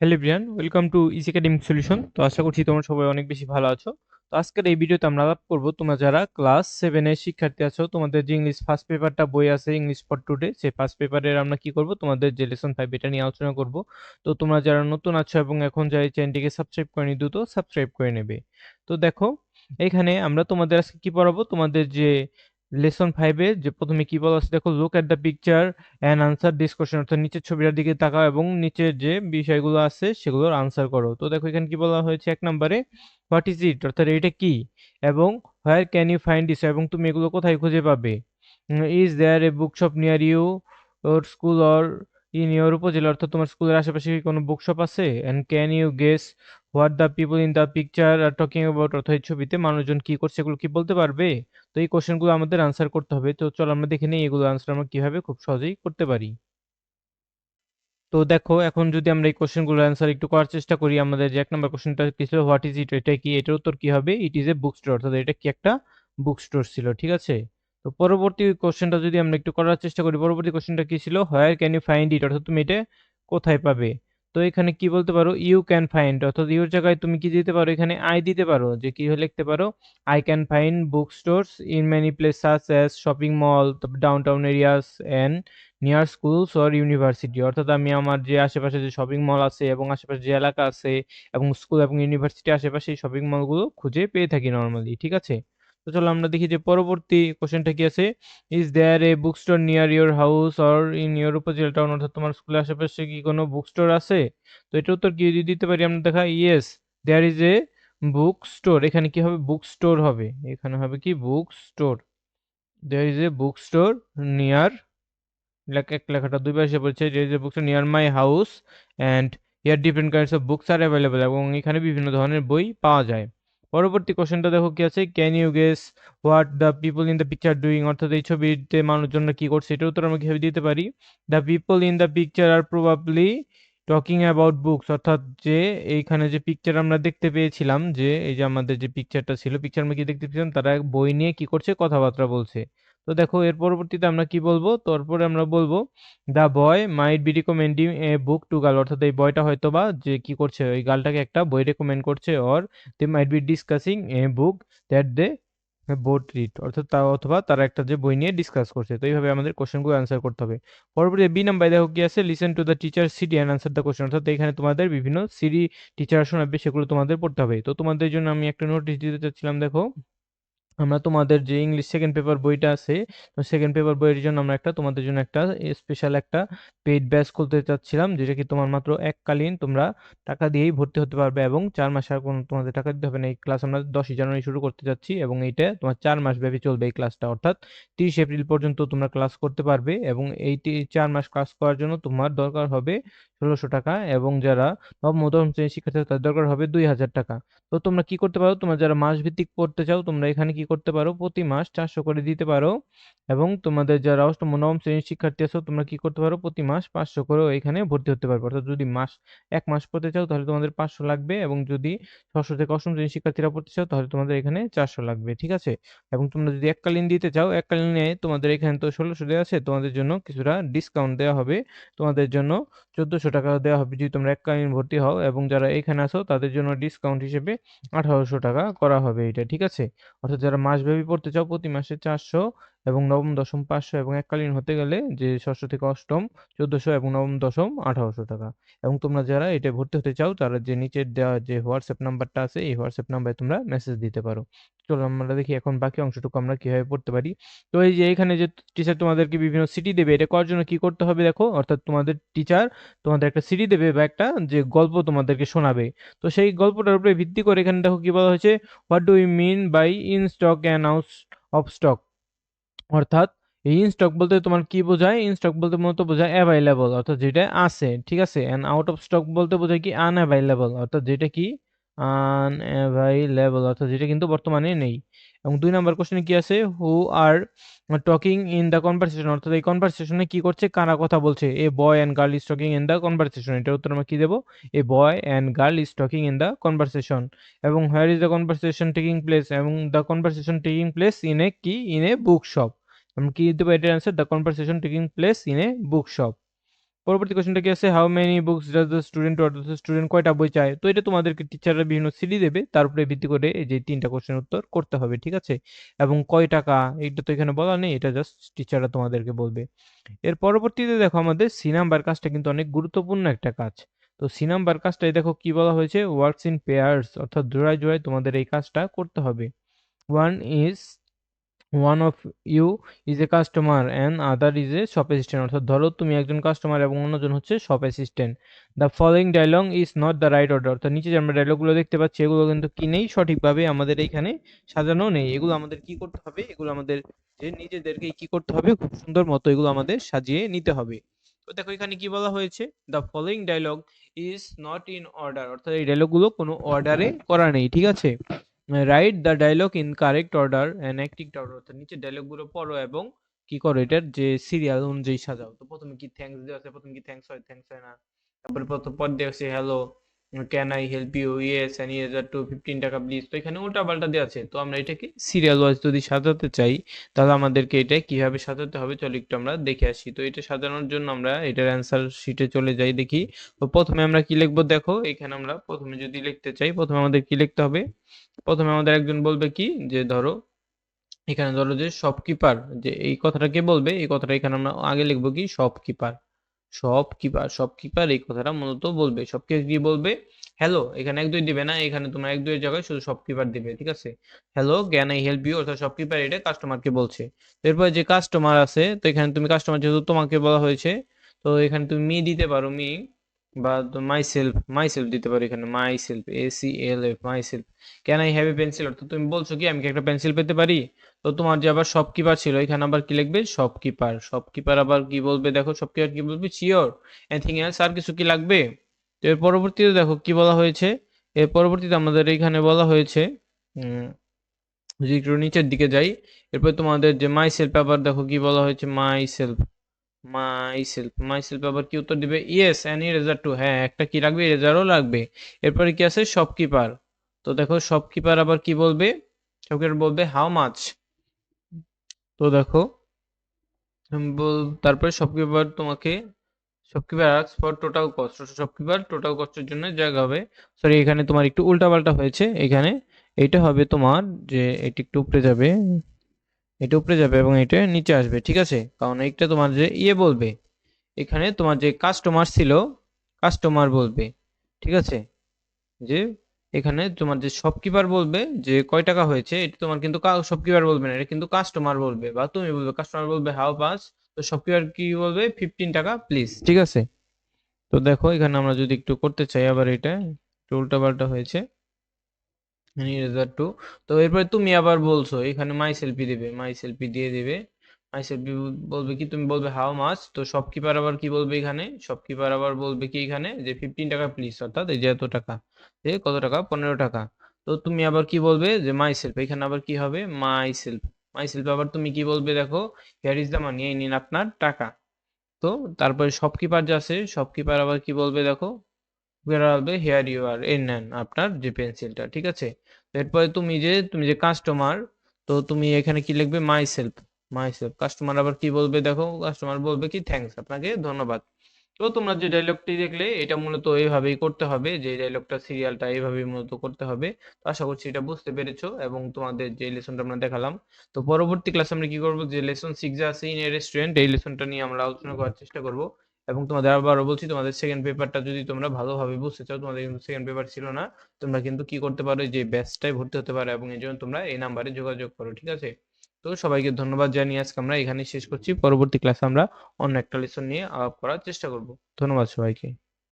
Hello Brian welcome to easy academic solution তো আশা করছি তোমরা সবাই অনেক বেশি ভালো আছো। তো আজকের এই ভিডিওতে আমরা আলাপ করব, তোমরা যারা ক্লাস সেভেনের শিক্ষার্থী আছো, তোমাদের যে ইংলিশ ফার্স্ট পেপারটা বই আছে ইংলিশ ফর টুডে সেই ফার্স্ট পেপারের আমরা কি করব, তোমাদের যে লেসন ফাইভ এটা নিয়ে আলোচনা করব। তো তোমরা যারা নতুন আছো এবং এখন যারা এই চ্যানেলটিকে সাবস্ক্রাইব করে দ্রুত সাবস্ক্রাইব করে নেবে। তো দেখো, এখানে আমরা তোমাদের আজকে কি পড়াবো, তোমাদের যে লেসন ফাইভে যে প্রথমে কি বলা আছে, দেখো look at the picture and answer this question অর্থাৎ নিচের ছবিটার দিকে তাকাও এবং নিচের যে বিষয়গুলো আছে সেগুলোর আনসার করো। তো দেখো, এখানে কি বলা হয়েছে এক নম্বরে হোয়াট ইজ ইট অর্থাৎ এটা কি? এবং where can you find this এবং তুমি এগুলো কোথায় খুঁজে পাবে? Is there a book shop near you or school or in upazila, অর্থাৎ তোমার স্কুলের আশেপাশে কি কোনো বুকশপ আছে? And can you guess what the people in the picture are talking about অর্থাৎ এই ছবিতে মানুষজন কি করছে, এগুলো কি বলতে পারবে? তো এই কোশ্চেনগুলো আমাদের আনসার করতে হবে। তো চলো আমরা দেখে নিই এগুলো আনসার আমরা কীভাবে খুব সহজেই করতে পারি। তো দেখো, এখন যদি আমরা এই কোশ্চেনগুলোর অ্যান্সার একটু করার চেষ্টা করি, আমাদের যে এক নম্বর কোশ্চেনটা কি ছিল? হোয়াট ইজ ইট এটা কি? এটার উত্তর কি হবে? It is a book store অর্থাৎ এটা কি একটা বুক স্টোর ছিল, ঠিক আছে? তো পরবর্তী কোশ্চেনটা যদি আমরা একটু করার চেষ্টা করি, পরবর্তী কোশ্চেনটা কি ছিল? Where can you find it অর্থাৎ তুমি এটা কোথায় পাবে? তো এখানে কি বলতে পারো? ইউ ক্যান ফাইন্ড অর্থাৎ ইউর জায়গায় তুমি কি দিতে পারো? এখানে আই দিতে পারো। যে কি লিখতে পারো? I can find book stores in many place as shopping mall downtown areas and near schools or university অর্থাৎ আমি আমার যে আশেপাশে যে শপিং মল আছে এবং আশেপাশে যে এলাকা আছে এবং স্কুল এবং ইউনিভার্সিটি আশেপাশে এই শপিং মলগুলো খুঁজে পেয়ে থাকি নর্মালি ঠিক আছে? তো চলো আমরা দেখি যে পরবর্তী কোশ্চেনটা কি আছে? Is there a book store near your house or in your upazila town অর্থাৎ তোমার স্কুলের আশেপাশে কি কোনো বুক স্টোর আছে? তো এটা উত্তর কি দিতে পারি আমরা দেখা? Yes there is a book store এখানে কি হবে? বুক স্টোর হবে। এখানে হবে কি? Book store there is a book store near লেখা, এক লেখাটা দুই পাশে বলছে যে book store near my house and here different kinds of books are available এবং এখানে বিভিন্ন ধরনের বই পাওয়া যায়। পরবর্তী কোশ্চেনটা দেখো কি আছে? Can you guess what the people in the picture doing অর্থাৎ এই ছবিতে মানুষজনরা কি করছে? এটার উত্তর আমরা ভেবে দিতে পারি। The people in the picture are probably talking about books অর্থাৎ যে এইখানে যে পিকচার আমরা দেখতে পেয়েছিলাম, যে এই যে আমাদের যে পিকচারটা ছিল পিকচার আমরা কি দেখতে পেয়েছিলাম? তারা বই নিয়ে কি করছে? কথাবার্তা বলছে। তো দেখো, এর পরবর্তীতে আমরা কি বলব? তারপরে আমরা বলব the boy might be recommending a book to girl অর্থাৎ এই বয়টা হয়তো বা যে কি করছে, ওই গার্লটাকে একটা বই রেকমেন্ড করছে or they might be discussing a book that they bought read অর্থাৎ তা, অথবা তারা একটা যে বই নিয়ে ডিসকাস করছে। তো এইভাবে আমাদের কোশ্চেনগুলো অ্যান্সার করতে হবে। পরবর্তী বি নাম্বার দেখো কি আছে? Listen to the teacher CD and answer the question অর্থাৎ এখানে তোমাদের বিভিন্ন সিডি টিচার শোনাবে, সেগুলো তোমাদের পড়তে হবে। তো তোমাদের জন্য আমি একটা নোটিশ দিতে চাচ্ছিলাম, দেখো। আমরা তোমাদের যে ইংলিশ সেকেন্ড পেপার বইটা আছে, তো সেকেন্ড পেপার বইয়ের জন্য আমরা একটা, তোমাদের জন্য একটা স্পেশাল একটা পেইড ব্যাচ খুলতে চাচ্ছিলাম, যেটা কি তোমার মাত্র এককালীন তোমরা টাকা দিয়েই ভর্তি হতে পারবে এবং চার মাস আর কোনো তোমাদের টাকা দিতে হবে না। এই ক্লাস আমরা দশই জানুয়ারি শুরু করতে যাচ্ছি এবং এইটা তোমার চার মাস ব্যাপী চলবে এই ক্লাসটা অর্থাৎ তিরিশ এপ্রিল পর্যন্ত তোমরা ক্লাস করতে পারবে এবং এই চার মাস ক্লাস করার জন্য তোমার দরকার হবে ষোলোশো টাকা এবং যারা নবম ও শ্রেণির শিক্ষার্থী তাদের দরকার হবে দুই হাজার টাকা। তো তোমরা কি করতে পারো? তোমরা যারা মাস ভিত্তিক পড়তে চাও, তোমরা এখানে কি করতে পারো? প্রতি মাস চারশো করে দিতে পারো এবং তোমাদের যারা অষ্টম নবম শ্রেণির শিক্ষার্থী আছো, তোমরা কি করতে পারো? প্রতি মাস পাঁচশো করে এখানে ভর্তি হতে পারবে। অর্থাৎ যদি মাস, এক মাস পড়তে চাও, তাহলে তোমাদের পাঁচশো লাগবে এবং যদি ষষ্ঠ থেকে অষ্টম শ্রেণির শিক্ষার্থীরা পড়তে চাও, তাহলে তোমাদের এখানে চারশো লাগবে, ঠিক আছে? এবং তোমরা যদি এককালীন দিতে চাও, এককালীনে তোমাদের এখানে তো ষোলোশো দেওয়া আছে, তোমাদের জন্য কিছুটা ডিসকাউন্ট দেওয়া হবে। তোমাদের জন্য চোদ্দোশো টাকা দেওয়া হবে। যদি তোমরা এককালীন ভর্তি হও এবং যারা এখানে আসো তাদের জন্য ডিসকাউন্ট হিসেবে আঠারোশো টাকা করা হবে এটা ঠিক আছে? অর্থাৎ যারা মাসব্যাপী পড়তে চাও, প্রতি মাসে চারশো এবং নবম, দশম, পাঁচশো এবং এককালীন হতে গেলে যে ষষ্ঠ থেকে অষ্টম, চোদ্দশো এবং নবম, দশম আঠারোশো টাকা। এবং তোমরা যারা এটা ভর্তি হতে চাও, তারা যে নিচের দেওয়া যে হোয়াটসঅ্যাপ নাম্বারটা আছে, এই হোয়াটসঅ্যাপ নাম্বারে তোমরা মেসেজ দিতে পারো। চলো আমরা দেখি এখন বাকি অংশটুকু আমরা কীভাবে পড়তে পারি। তো এই যে এখানে যে টিচার তোমাদেরকে বিভিন্ন সিটি দেবে, এটা করার জন্য কি করতে হবে দেখো? অর্থাৎ তোমাদের টিচার তোমাদের একটা সিটি দেবে বা একটা যে গল্প তোমাদেরকে শোনাবে। তো সেই গল্পটার উপরে ভিত্তি করে এখানে দেখো কি বলা হয়েছে what do you mean by in stock and out of stock অর্থাৎ এই ইন স্টক বলতে তোমার কি বোঝায়? ইন স্টক বলতে মূলত বোঝায় অ্যাভাইলেবল অর্থাৎ যেটা আছে, ঠিক আছে? অ্যান্ড আউট অফ স্টক বলতে বোঝায় কি আনঅ্যাভাইলেবল অর্থাৎ যেটা কি? আনঅ্যাভাইলেবল অর্থাৎ যেটা কিন্তু বর্তমানে নেই। এবং দুই নম্বর কোশ্চেনে কি আছে? Who are talking in the conversation অর্থাৎ এই কনভারসেশনে কি করছে? কারা কথা বলছে? A boy and girl is talking in the conversation এটার উত্তর আমরা কি দেবো? A boy and girl is talking in the conversation এবং where is the conversation taking place এবং the conversation taking place in a কি? ইন এ বুক শপ আমরা কি দিতে পারি এটার answer the conversation taking place in a book shop পরবর্তী কোশ্চেনটা কি আছে? How many books does the student order the student কয়টা বই চায়। তো এটা তোমাদেরকে টিচাররা বিভিন্ন সিডি দেবে, তার উপরে ভিত্তি করে এই যে তিনটা কোশ্চেন উত্তর করতে হবে, ঠিক আছে? এবং কয় টাকা, এটা তো এখানে বলা নেই, এটা জাস্ট টিচাররা তোমাদেরকে বলবে। এর পরবর্তীতে দেখো আমাদের সি নাম্বার কাজটা কিন্তু অনেক গুরুত্বপূর্ণ একটা কাজ। তো সি নাম্বার কাজটাই দেখো কি বলা হয়েছে? ওয়ার্কস ইন পেয়ার্স অর্থাৎ জোড়ায় জোড়ায় তোমাদের এই কাজটা করতে হবে। One is one of you is a customer and other is a shop assistant অর্থাৎ ধরো তুমি একজন কাস্টমার এবং অন্যজন হচ্ছে shop assistant the following dialog is not the right order অর্থাৎ নিচে যে আমরা ডায়লগগুলো দেখতে পাচ্ছি, এগুলো কিন্তু কি নেই? সঠিকভাবে আমাদের এখানে সাজানো নেই। এগুলো আমাদের কি করতে হবে? এগুলো আমাদের যে নিজেদেরকে কি করতে হবে? খুব সুন্দর মতো এগুলো আমাদের সাজিয়ে নিতে হবে। তো দেখো এখানে কি বলা হয়েছে? The following dialog is not in order অর্থাৎ এই ডায়লগগুলো কোনো অর্ডারে করা নেই। ঠিক আছে? Write the dialog in correct order and acting order অর্থাৎ নিচে ডায়লগগুলো পড়ো এবং কি করো, এটার যে সিরিয়াল অনুযায়ী সাজাও। তো প্রথমে কি থ্যাঙ্কস দেওয়া আছে, প্রথমে কি থ্যাঙ্কস হয় থ্যাঙ্কস হয় না। তারপরে প্রথম পর দেওয়া আছে hello can I help you yes and yes are two fifteen taka please তো এখানে উল্টা পাল্টা দেওয়া আছে। তো আমরা এটাকে সিরিয়াল ওয়াইজ যদি সাজাতে চাই, তাহলে আমাদেরকে এটা কীভাবে সাজাতে হবে, চলো একটু আমরা দেখে আসি। তো এটা সাজানোর জন্য আমরা এটার অ্যান্সার শিটে চলে যাই দেখি। তো প্রথমে আমরা কি লিখব দেখো, এখানে আমরা প্রথমে যদি লিখতে চাই, প্রথমে আমাদের কি লিখতে হবে? প্রথমে আমাদের একজন বলবে কি, যে ধরো, এখানে ধরো যে শপকিপার যে এই কথাটা কে বলবে? এই কথাটা এখানে আমরা আগে লিখব কি শপকিপার শপকিপার কিপার এই কথাটা মূলত বলবে। শপকিপার কি বলবে? হ্যালো এখানে এক দুই দিবে না, এখানে তোমার এক দুইয়ের জায়গায় শুধু শপকিপার দিবে, ঠিক আছে? Hello can I help you অর্থাৎ শপকিপার এটা কাস্টমারকে বলছে। এরপর যে কাস্টমার আছে, তো এখানে তুমি কাস্টমার যেহেতু তোমাকে বলা হয়েছে, তো এখানে তুমি মি দিতে পারো মি বা মাই সেলফ মাই সেলফ দিতে পারো এখানে my self A C L F my self can I have a pencil অর্থাৎ তুমি বলছো কি, আমি কি একটা পেন্সিল পেতে পারি? তো তোমার যে আবার শপকিপার ছিল, এখানে আবার কি লিখবে? শপকিপার শপকিপার আবার কি বলবে? দেখো শপকিপার কি বলবে? চিওর এনিথিং এলস আর কিছু কি লাগবে? তো এর পরবর্তীতে দেখো কি বলা হয়েছে? এর পরবর্তীতে আমাদের এখানে বলা হয়েছে যদি একটু নিচের দিকে যাই, এরপর তোমাদের যে মাই সেলফ আবার দেখো কি বলা হয়েছে? My self my self my self আবার কি উত্তর দিবে? ইয়েস অ্যান ইরেজার টু হ্যাঁ একটা কি লাগবে? ইরেজারও লাগবে। এরপরে কি আছে? শপকিপার তো দেখো শপকিপার আবার কি বলবে? শপকিপার বলবে হাউ মাচ তো দেখো তারপরে শপকিপার তোমাকে shopkeeper ask for total cost shopkeeper total কস্টের জন্য জায়গা হবে সরি এখানে তোমার একটু উল্টাপাল্টা হয়েছে। এখানে এইটা হবে তোমার যে, এটি একটু উপরে যাবে। এটা উপরে যাবে এবং এটা নিচে আসবে, ঠিক আছে? কারণ এইটা তোমার যে ইয়ে বলবে, এখানে তোমার যে কাস্টমার ছিল কাস্টমার বলবে, ঠিক আছে? যে এখানে তোমার যে শপকিপার বলবে যে কয় টাকা হয়েছে, এটা তোমার কিন্তু শপকিপার বলবে না, এটা কিন্তু কাস্টমার বলবে বা তুমি বলবে কাস্টমার বলবে হাউ পাস তো শপকিপার কি বলবে? ফিফটিন টাকা প্লিজ ঠিক আছে? তো দেখো, এখানে আমরা যদি একটু করতে চাই, আবার এটা একটু উল্টাপাল্টা হয়েছে। ইরেজার টু তো এরপরে তুমি আবার বলছো, এখানে মাই সেলফি দিবে মাই সেলফি দিয়ে দিবে। মাই সেলফি বলবে কি, তুমি বলবে হাউ মাছ তো শপকিপার আবার কি বলবে এখানে? শপকিপার আবার বলবে কি এখানে? যে ফিফটিন টাকা প্লিজ অর্থাৎ এই যে এত টাকা। যে কত টাকা? পনেরো টাকা। তো তুমি আবার কি বলবে? যে মাই সেলফ এখানে আবার কি হবে? মাই সেলফ মাই সেলফ আবার তুমি কি বলবে দেখো? হিয়ার ইজ দ্য মানি এই নিন আপনার টাকা। তো তারপরে শপকিপার যে আছে শপকিপার আবার কি বলবে দেখো? হেয়ার ইউ আর এই নেন আপনার যে পেন্সিলটা ঠিক আছে? এরপরে তুমি যে তুমি যে কাস্টমার তো তুমি এখানে কি লিখবে? My self my self customer আবার কি বলবে? দেখো কাস্টমার বলবে কি থ্যাঙ্কস আপনাকে ধন্যবাদ। তো তোমরা যে ডায়লগটি দেখলে, এটা মূলত এইভাবেই করতে হবে, যে ডায়লগটা সিরিয়ালটা এইভাবেই মূলত করতে হবে। তো আশা করছি এটা বুঝতে পেরেছ এবং তোমাদের যে লেসনটা আমরা দেখালাম। তো পরবর্তী ক্লাসে আমরা কি করব? যে লেসন সিক্স আছে ইন এ রেস্টুরেন্ট এই লেসনটা নিয়ে আমরা আলোচনা করার চেষ্টা করব। এবং তোমাদের আবারও বলছি, তোমাদের সেকেন্ড পেপারটা যদি তোমরা ভালোভাবে বুঝতে চাও, তোমাদের কিন্তু সেকেন্ড পেপার ছিল না, তোমরা কিন্তু কি করতে পারো যে ব্যাচটায় ভর্তি হতে পারো এবং এই জন্য তোমরা এই নাম্বারে যোগাযোগ করো, ঠিক আছে? তো সবাইকে ধন্যবাদ জানিয়ে আজকে আমরা এখানে শেষ করছি। পরবর্তী ক্লাসে আমরা অন্য একটা লেসন নিয়ে আলাপ করার চেষ্টা করব। ধন্যবাদ সবাইকে।